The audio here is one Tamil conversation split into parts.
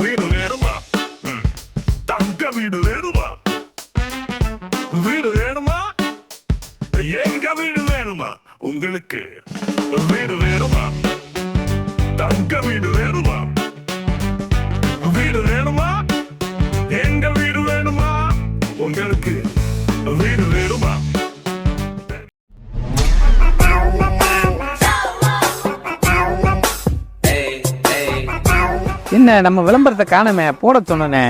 வீடு வேணுமா தங்க வீடு வேணுமா வீடு வேணுமா எங்க வீடு வேணுமா உங்களுக்கு வீடு வேணுமா என்ன நம்ம விளம்பரத்தை காணமே போட சொன்னனே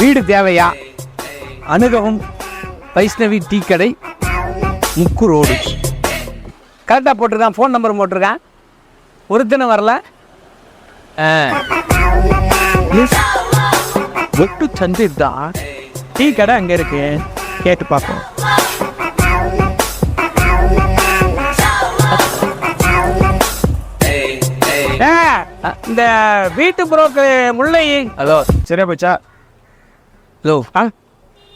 வீடு தேவையா? அணுகவும் வைஷ்ணவி டீ கடை முக்கு ரோடு. கரெக்டாக போட்டிருக்கான் ஃபோன் நம்பர் போட்டிருக்கான். ஒருத்தனை வரல. ஒட்டு சந்திர் தான் டீ கடை அங்கே இருக்கு. கேட்டு பார்ப்போம். இந்த வீட்டு புரோக்கர் முல்லை. ஹலோ சரியா போச்சா? ஹலோ ஆ?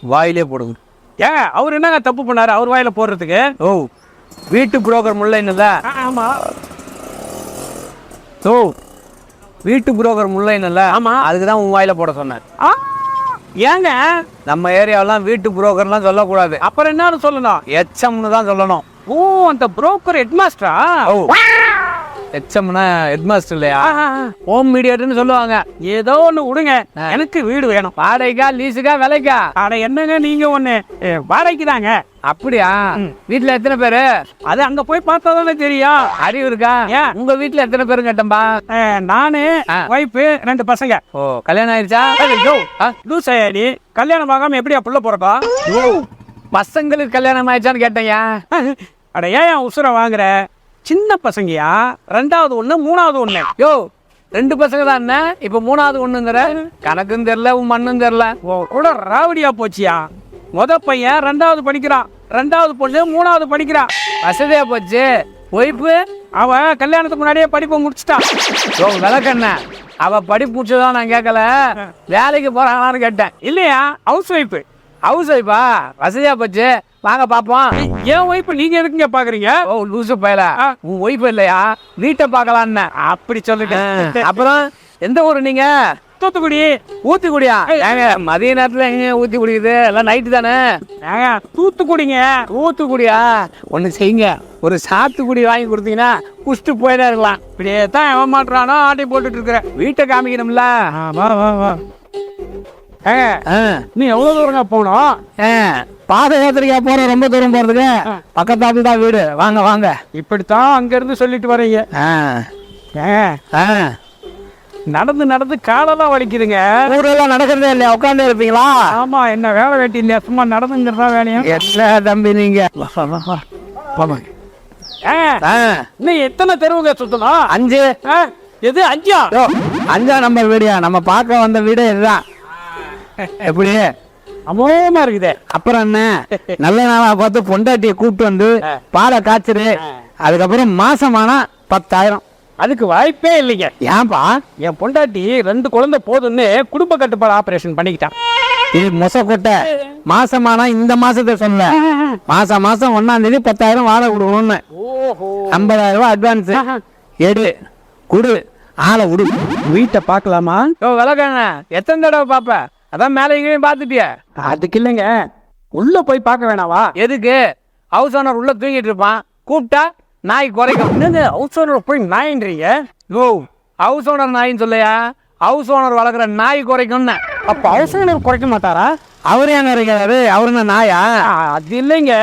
வாயிலே போடுங்க. ஏங்க அவர் என்னங்க தப்பு பண்ணாரு? அவர் வாயில போடுறதுக்கு? ஓ வீட்டு புரோக்கர் முல்லைன்னுல ஆமா. ஓ வீட்டு புரோக்கர் முல்லைன்னுல ஆமா. அதுக்கு தான் உன் வாயில போட சொன்னேன். ஆ, ஏங்க? நம்ம ஏரியாவெல்லாம் வீட்டு புரோக்கர்லாம் சொல்லக்கூடாது. அப்புறம் என்னன்னு சொல்லணும்? எச்எம்னு தான் சொல்லணும். ஓ அந்த புரோக்கர் ஹெட்மாஸ்டரா ஓ. எச்எம்னா ஹெட்மாஸ்டர் இல்லையா? ஹோம் மீடியேட்டர்னு சொல்லுவாங்க. ஏதோ ஒண்ணு விடுங்க எனக்கு வீடு வேணும். வாடகைக்கா லீஸுக்கா விலைக்கா? அட என்னங்க நீங்க ஒண்ணு? ஏ, வாடகைக்கு தாங்க. அப்படியா? வீட்ல எத்தனை பேரு? அது அங்க போய் பார்த்தா தானே தெரியும். அறிவு இருக்கா? உங்க வீட்ல எத்தனை பேரும் கேட்டம்பா நானு. ஒய்ஃபு ரெண்டு பசங்க. ஓ கல்யாணம் ஆயிடுச்சா ஐயோ ஆ? லூசையா நீ கல்யாணம் ஆகாம எப்படியா புள்ள போறப்பா? பசங்களுக்கு கல்யாணம் ஆயிடுச்சான்னு கேட்டேயா அட ஏன் உசுரை வாங்குற? சின்ன பசங்கயா? ரெண்டாவது ஒண்ணு மூணாவது ஒண்ணு. யோ ரெண்டு பசங்க தான் என்ன? இப்ப மூணாவது ஒண்ணுங்கிற? கணக்கும் தெரியல உன் மண்ணும் தெரியல. ஓ கூட ராவடியா போச்சியா? முத பையன் ரெண்டாவது படிக்கிறான். ரெண்டாவது பொண்ணு மூணாவது படிக்கிறான். வசதியா போச்சு. ஒய்ஃபு அவ கல்யாணத்துக்கு முன்னாடியே படிப்பை முடிச்சிட்டான் யோ விளக்கண்ண. அவ படிப்பு முடிச்சதான் நான் கேட்கல. வேலைக்கு போறாங்களான்னு கேட்டேன். இல்லையா? House wife. ஹவுஸ் ஒய்ஃபா வசதியா போச்சு. வாங்க பாப்போம் என் ஒய்ஃப் நீங்க எதுக்குங்க பாக்குறீங்க ஓ லூசு பயல. உன் ஒய்ஃப் இல்லையா? வீட்டை பார்க்கலான்னு. அப்படி சொல்லிட்டேன் அப்புறம் எந்த ஊரு நீங்க? தூத்துக்குடி. ஊத்திக்குடியா? ஏங்க மதிய நேரத்துல எங்க ஊத்தி குடிக்குது? எல்லாம் நைட்டு தானே? ஏங்க, தூத்துக்குடிங்க. ஊத்துக்குடியா ஒண்ணு செய்யுங்க. ஒரு சாத்துக்குடி வாங்கி கொடுத்தீங்கன்னா குஷ்டு போயிட்டே இருக்கலாம். இப்படியே தான் எவன் மாட்டுறானோ ஆட்டி போட்டுட்டு இருக்கிறேன் வீட்டை காமிக்கணும்ல. வா வா வா. நீ எவ்வளவு தூரங்க போனோம் பாத யாத்திரைக்கா போற ரொம்ப தூரம் போறதுக்கு. பக்கத்தாப்புல தான் வீடு. வாங்க வாங்க. இப்படித்தான் அங்க இருந்து சொல்லிட்டு வரீங்க. நடந்து நடந்து காலெல்லாம் வலிக்குதுங்க. ஊரெல்லாம் நடக்கிறதே இல்லையா? உட்காந்து இருப்பீங்களா? ஆமா என்ன வேலை வெட்டி இல்லையா? சும்மா நடந்துங்கிறதா வேலையும் என்ன தம்பி நீங்க? இன்னும் எத்தனை தெருவுங்க சுத்தணும்? அஞ்சு. எது அஞ்சா? அஞ்சா நம்பர் வீடியா? நம்ம பார்க்க வந்த வீடு இதுதான். எப்படி? அமோகமா இருக்குதே. அப்புறம் என்ன? நல்ல நாளா பார்த்து பொண்டாட்டியை கூப்பிட்டு வந்து பாலை காய்ச்சிரு. அதுக்கப்புறம் மாசமானா பத்தாயிரம். அதுக்கு வாய்ப்பே இல்லைங்க. ஏன்பா? என் பொண்டாட்டி ரெண்டு குழந்தை போதும்னு குடும்ப கட்டுப்பாடு ஆபரேஷன் பண்ணிக்கிட்டான் இது மொச கொட்டை. மாசமானா இந்த மாசத்தை சொல்ல. மாசம் மாசம் ஒன்னாம் தேதி பத்தாயிரம் வாடகை கொடுக்கணும்னு. ஐம்பதாயிரம் ரூபாய் அட்வான்ஸ் எடு குடு ஆளை விடு வீட்டை பார்க்கலாமா? ஓ விளக்கண்ண எத்தனை தடவை பாப்ப அதான் மேலே எங்கேயும் பார்த்துட்டிய. அதுக்கு இல்லைங்க. உள்ள போய் பார்க்க வேணாவா எதுக்கு? ஹவுஸ் ஓனர் உள்ள தூங்கிட்டு இருப்பான். கூப்பிட்டா நாய் குறைக்கும். என்னங்க ஹவுஸ் ஓனர் போய் நாயின்றீங்க? ஓ ஹவுஸ் ஓனர் நாயின்னு சொல்லையா? ஹவுஸ் ஓனர் வளர்க்குற நாய் குறைக்கும்னு. அப்ப ஹவுஸ் ஓனர் குறைக்க மாட்டாரா? அவர் ஏன் குறைக்கிறாரு அவரு என்ன நாயா? அது இல்லைங்க.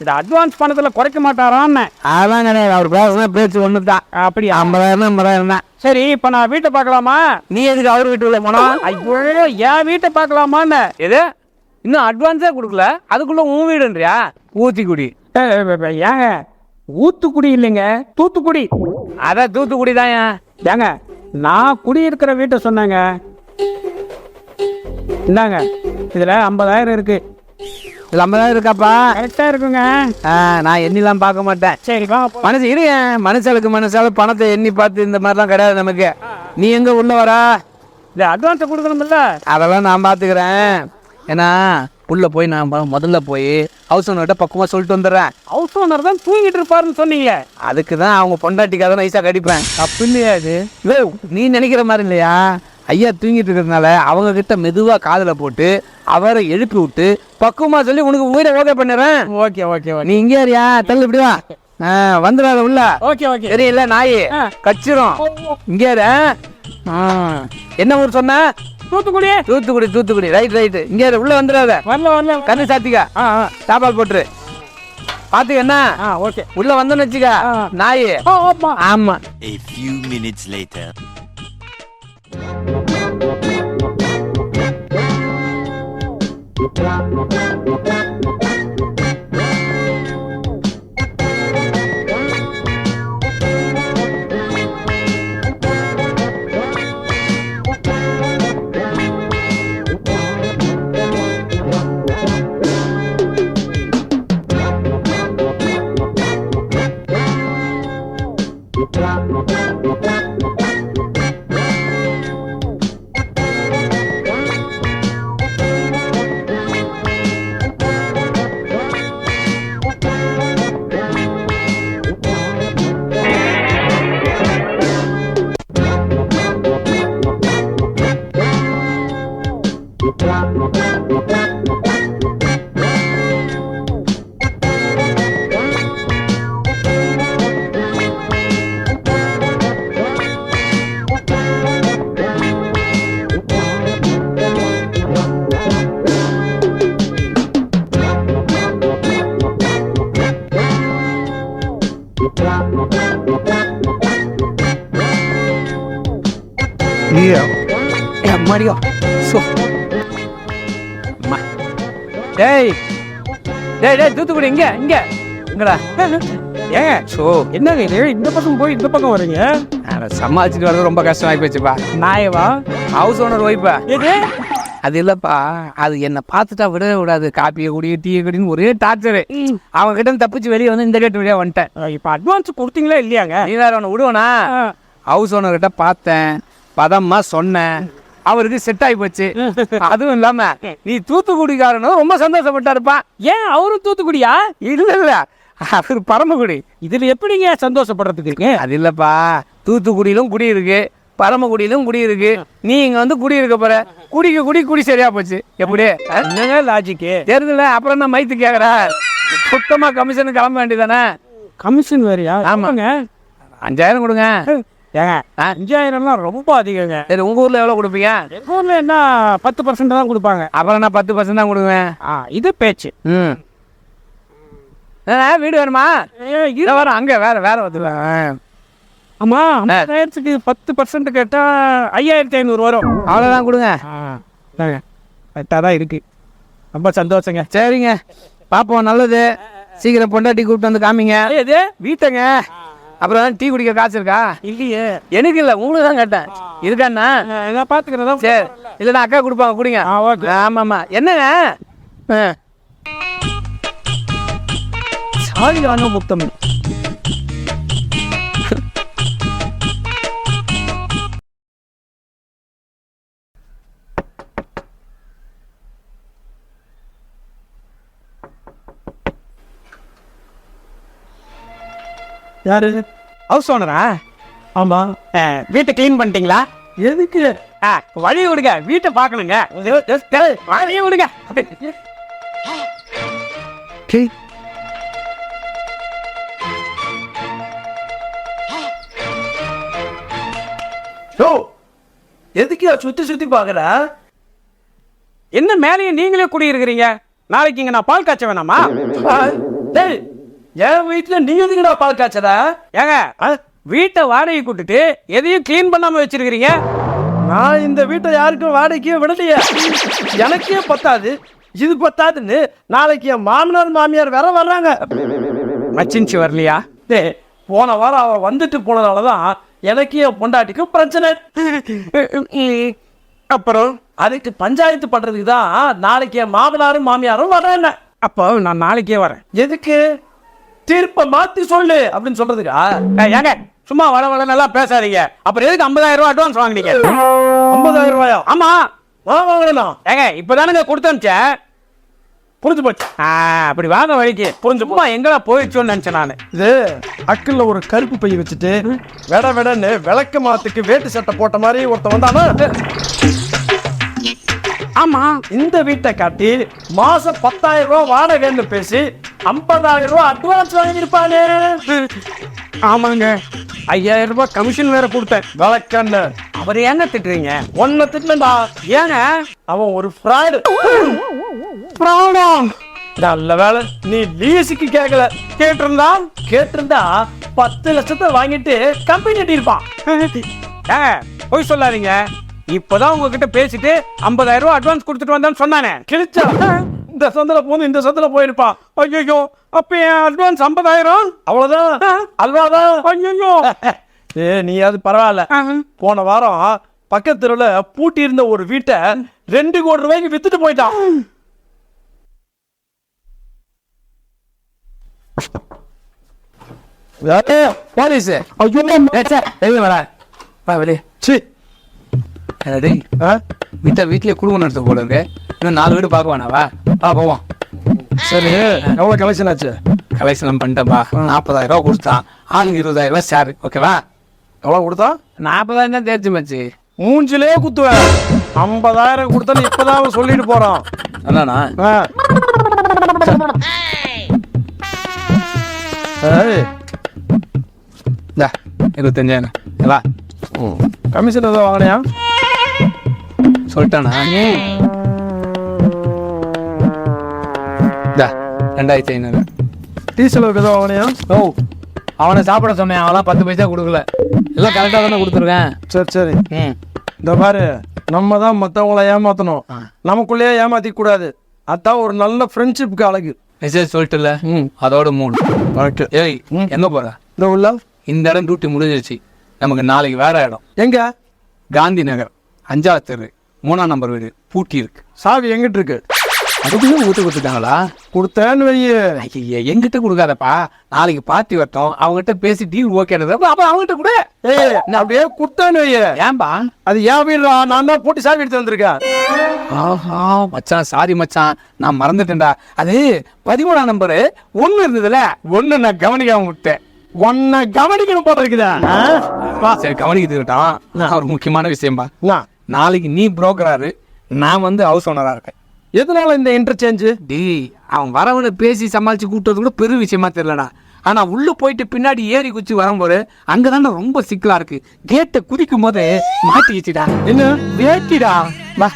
இந்த அட்வான்ஸ் பணத்துல குறைக்க மாட்டாரான்னு. அதெல்லாம் கிடையாது அவர் பேசுனா பேச்சு ஒன்று தான் அப்படியா? ஐம்பதாயிரம் ஐம்பதாயிரம் தான் சரி இப்ப நான் வீட்டை பார்க்கலாமா? நீ எதுக்கு அவர் வீட்டுக்குள்ள போனோம் ஐயோ என் வீட்டை பார்க்கலாமான்னு. எது? இன்னும் அட்வான்ஸே கொடுக்கல? அதுக்குள்ள உன் வீடுன்றியா? ஊத்திக்குடி. ஏங்க ஊத்துக்குடி இல்லைங்க தூத்துக்குடி. அதான் தூத்துக்குடி தான் ஏங்க நான் குடியிருக்கிற வீட்டை சொன்னேங்க. இந்தாங்க. இதுல ஐம்பதாயிரம் இருக்கு. இதுல ஐம்பதாயிரம் இருக்காப்பா? கரெக்டா இருக்குங்க. நான் எண்ணிலாம் பார்க்க மாட்டேன். சரி வா போலாம். மனசு இரு மனுஷாளுக்கு மனுஷால பணத்தை எண்ணி பார்த்து இந்த மாதிரிலாம் கிடையாது நமக்கு. நீ எங்க உள்ள வரா? இந்த அட்வான்ஸை கொடுக்கணும்ல அதெல்லாம் நான் பார்த்துக்கிறேன். ஏன்னா உள்ள போய் நான் முதல்ல போய் ஹவுஸ் ஓனர்கிட்ட பக்குவமா சொல்லிட்டு வந்துடுறேன். ஹவுஸ் ஓனர் தான் தூங்கிட்டு இருப்பாருன்னு சொன்னீங்களே. அதுக்கு தான் அவங்க பொண்டாட்டிக்காக தான் நைஸாக கடிப்பேன். தப்பு இல்லையா ஏய், நீ நினைக்கிற மாதிரி இல்லையா? ஐயா தூங்கிட்டு இருக்கிறதுனால அவங்க கிட்ட மெதுவா காதுல போட்டு அவரை எழுப்பி விட்டு பக்குவமா சொல்லி உனக்கு உயிரை ஓகே பண்ணிடுறேன். ஓகே ஓகே நீ இங்கே இருயா தள்ளு இப்படி வா. ஆ, வந்துடாத உள்ள. ஓகே ஓகே தெரியல நாய். ஆ. கச்சிரும். இங்கே. என்ன ஊர் சொன்ன? தூத்துக்குடி. தூத்துக்குடி தூத்துக்குடி. ரைட் ரைட் இங்கே உள்ள வந்துடாத. வரல வரல. கண்ணு சாத்திக்கா. ஆ ஆ. தாப்பால் போட்டுரு. பாத்துக்க என்ன? ஆ ஓகே உள்ள வந்தோன்னு வச்சுக்க. நாய். ஆமா. ஆமா. A few minutes later. மடியோ சோ. டேய். டேய் டேய் தூத்துக்குடி இங்க இங்க. இங்கடா. ஏங்க சோ என்னங்க இது? இந்த பக்கம் போய் இந்த பக்கம் வரீங்க? சமாளிச்சுட்டு வர்றது ரொம்ப கஷ்டமாயி போச்சுப்பா. நாயவா? ஹவுஸ் ஓனர் ஒய்ப்பா எது? அது இல்லப்பா. அது என்னை பார்த்துட்டா விடவே விடாது. காப்பியை குடி டீயை குடின்னு ஒரே டார்ச்சரு அவங்க கிட்ட தப்பிச்சு வெளியே வந்து இந்த கேட்டு வழியா வந்துட்டேன். இப்போ அட்வான்ஸ் கொடுத்தீங்களா இல்லையாங்க? நீ வேற ஒன்று விடுவனா. ஹவுஸ் ஓனர் கிட்ட பார்த்தேன். பதமா சொன்னேன். அவருக்கு செட் ஆகி போச்சு. அதுவும் இல்லாம நீ தூத்துக்குடிக்காரனும் ரொம்ப சந்தோஷப்பட்டாருப்பா ஏன் அவரும் தூத்துக்குடியா? இல்ல இல்ல. அவர் பரமக்குடி. இதுல எப்படிங்க சந்தோஷப்படுறதுக்கு இருக்கு அது இல்லப்பா. தூத்துக்குடியிலும் குடி இருக்கு பரமக்குடியிலும் குடி இருக்கு. நீ இங்க வந்து குடி இருக்க போற. குடிக்க குடி குடி சரியா போச்சு. எப்படி? என்னங்க லாஜிக்கு தெரியுதுல அப்புறம் என்ன மைத்து கேக்குற? சுத்தமா கமிஷனுக்கு கிளம்ப வேண்டியதானே கமிஷன் வேறையா? ஆமா. ஆமாங்க அஞ்சாயிரம் கொடுங்க. ஏங்க? அஞ்சாயிரம்லாம் ரொம்ப அதிகங்க. சரி உங்க ஊர்ல எவ்வளவு கொடுப்பீங்க? எங்க ஊர்ல என்ன பத்து பர்சன்ட் தான் கொடுப்பாங்க. அப்புறம் நான் பத்து பர்சன்ட் தான் கொடுவேன் ஆ இது பேச்சு. ம். வீடு வேணுமா. இதை வர அங்க வேற வேற வந்துடுவேன் ஆமா ஐயாயிரத்துக்கு பத்து பர்சன்ட் கேட்டா ஐயாயிரத்தி ஐநூறு வரும். அவ்வளோதான் கொடுங்க. கரெக்டாக தான் இருக்கு. ரொம்ப சந்தோஷங்க. சரிங்க. பாப்போம் நல்லது. சீக்கிரம் பொண்டாட்டி கூப்பிட்டு வந்து காமிங்க. எது வீட்டைங்க. அப்புறம் டீ குடிக்க காசு இருக்கா? இல்லையே. எனக்கு இல்லை உங்களுக்கு தான் கேட்டேன். இருக்காண்ணா நான் பார்த்துக்கிறதா சரி. இல்லைன்னா அக்கா கொடுப்பாங்க குடிங்க. ஆ ஓகே. ஆமாம்மா. என்னங்க? ஆ. சாலியான முத்தம். யாரு? ஹவுஸ் ஓனரா ஆமா. வீட்டை க்ளீன் பண்ணிட்டீங்களா? எதுக்கு? ஆ வழி விடுங்க. வீட்டை பார்க்கணுங்க. வழி விடுங்க. டேய். ஓ எதுக்கு சுத்தி சுத்தி பாக்குற என்ன மேலேயே நீங்களே குடியிருக்கிறீங்க? நாளைக்கு இங்க நான் பால் காய்ச்ச வேணாமா? டேய் என் வீட்டுல நீ எதுக்குடா பால் காய்ச்சதா ஏங்க வீட்டை வாடகை கூட்டுட்டு எதையும் க்ளீன் பண்ணாம வச்சிருக்கிறீங்க? நான் இந்த வீட்டை யாருக்கும் வாடகைக்கே விடலையே. எனக்கே பத்தாது இது பத்தாதுன்னு நாளைக்கு என் மாமனார் மாமியார் வேற வர்றாங்க. மச்சின்ச்சி வரலையா டேய் போன வாரம் அவ வந்துட்டு போனதால தான் எனக்கு என் பொண்டாட்டிக்கும் பிரச்சனை. அப்புறம்? அதுக்கு பஞ்சாயத்து பண்றதுக்கு தான் நாளைக்கு என் மாமனாரும் மாமியாரும் வரேன் அப்போ நான் நாளைக்கே வரேன். எதுக்கு? தீர்ப்பை மாத்தி சொல்லு அப்படின்னு சொல்றதுக்கா? ஏங்க சும்மா வள வள நல்லா பேசாதீங்க. அப்புறம் எதுக்கு ஐம்பதாயிரம் ரூபாய் அட்வான்ஸ் வாங்குனீங்க? ஐம்பதாயிரம் ரூபாயா? ஆமா. வா வாங்கலாம் ஏங்க இப்பதானுங்க கொடுத்து அனுப்பிச்சேன். புரிஞ்சு போச்சு. அப்படி வாங்க வழிக்கு. புரிஞ்சு சும்மா எங்கடா போயிடுச்சோன்னு நினைச்சேன் நான். இது அக்கில் ஒரு கருப்பு பை வச்சுட்டு வெட வெடன்னு விளக்க மாத்துக்கு வேட்டு சட்டை போட்ட மாதிரி ஒருத்தன் வந்தானா. ஆமா. இந்த வீட்டை காட்டி மாசம் பத்தாயிரம் ரூபாய் வாடகைன்னு பேசி ஐம்பதாயிரம் ரூபாய் அட்வான்ஸ் வாங்கியிருப்பானே. ஆமாங்க. ஐயாயிரம் ரூபாய் கமிஷன் வேற கொடுத்தேன். விளக்கண்ண அவர் ஏங்க திட்டுறீங்க? ஒன்ன திட்டா ஏங்க? அவன் ஒரு ஃப்ராடு நல்ல வேலை நீ லீஸுக்கு கேட்கல கேட்டிருந்தா? கேட்டிருந்தா பத்து லட்சத்தை வாங்கிட்டு கம்பெனி கட்டியிருப்பான். போய் சொல்லாதீங்க. இப்போதான் உங்ககிட்ட பேசிட்டு 50000 ரூபாய் அட்வான்ஸ் கொடுத்துட்டு வந்தேன்னு சொன்னானே. கிழிச்சா? இந்த சந்தில போந்து இந்த சந்தில போயிருப்பான் ஐயோ அப்ப என் அட்வான்ஸ் 50000 அவ்வளவுதான். அல்வாதான் ஐயோ ஏ நீ அது பரவாயில்ல. போன வாரம் பக்கத்து தெருவுல பூட்டி இருந்த ஒரு வீட்டை ரெண்டு கோடி ரூபாய்க்கு வித்துட்டு போயிட்டான். போலீஸ். ஐயோ வெளியே வரா வா வெளியே. சி. டேய்? ஆ? வீட்டை வீட்லயே குடும்பம் நடத்த போல இருக்கு. இன்னும் நாலு வீடு பார்க்க வேணாவா வா போவோம். சரி எவ்வளவு கலெக்ஷன் ஆச்சு? கலெக்ஷன் பண்ணிட்டேன்பா நாற்பதாயிரம் ரூபா கொடுத்தான் ஆளுங்க இருபதாயிரம் ரூபாய் ஷேர் ஓகேவா எவ்வளவு கொடுத்தா? நாற்பதாயிரம் தான் தேர்ச்சி மச்சு மூஞ்சிலே குத்துவேன் ஐம்பதாயிரம் கொடுத்தா இப்பதான் அவன் சொல்லிட்டு போறான். ஏய், இந்தா இருபத்தஞ்சாயிரம். வா. கமிஷன் ஏதோ வாங்கினியா? சொல்லிட்டானா? ரெண்டாயிரத்தி ஐநூறு. டீ செலவுக்கு ஏதோ வாங்கினியா? ஓ அவனை சாப்பிட சொன்னேன். அவன்லாம் பத்து பைசா கொடுக்கல. எல்லாம் கரெக்டாக தானே கொடுத்துருக்கேன். சரி சரி. ம். இந்த பாரு நம்ம தான் மற்றவங்கள ஏமாத்தணும். நமக்குள்ளேயே ஏமாத்திக்க கூடாது. அதான் ஒரு நல்ல ஃப்ரெண்ட்ஷிப்க்கு அழகு. மெசேஜ் சொல்லிட்டுல அதோட மூணு ஓகே ஏய் எங்க போற? இந்த உள்ள இந்த இடம் டியூட்டி முடிஞ்சிருச்சு. நமக்கு நாளைக்கு வேற இடம். எங்க? காந்தி நகர் அஞ்சாவது தெரு மூணாம் நம்பர் வீடு பூட்டி இருக்கு. சாவி எங்கிட்ட இருக்கு? அதுக்குள்ளே ஊத்து கொடுத்துட்டாங்களா? கொடுத்தேன்னு வையே. ஐயா எங்கிட்ட கொடுக்காதப்பா. நாளைக்கு பார்ட்டி வரட்டும். அவங்ககிட்ட பேசி டீல் ஓகே அப்ப அவங்ககிட்ட கூட. ஏய் நான் அப்படியே கொடுத்தேன்னு வையே. ஏன்பா? அது ஏன் வீடுடா? நான் தான் போட்டு சாவி எடுத்து வந்திருக்கேன். ஆஹா மச்சான் சாரி மச்சான். நான் மறந்துட்டேன்டா. அது பதிமூணாம் நம்பரு. ஒண்ணு இருந்ததுல. ஒண்ணு நான் கவனிக்காம விட்டேன். உன்னை கவனிக்கணும் போல இருக்குதா? சரி கவனிக்கிட்டுக்கிட்டான் நான். ஒரு முக்கியமான விஷயம்பா? நாளைக்கு நீ புரோக்கராரு நான் வந்து ஹவுஸ் ஓனரா இருக்கேன். எதனால இந்த இன்டர்சேஞ்சு டேய் அவன் வரவனை பேசி சமாளிச்சு கூட்டுறது கூட பெரிய விஷயமா தெரியலடா. ஆனா உள்ள போயிட்டு பின்னாடி ஏறி குச்சி வரும்போது அங்கதானே ரொம்ப சிக்கலா இருக்கு. கேட்டை குதிக்கும் போது மாட்டிக்கிச்சுடா. என்ன? வேட்டிடா. வா.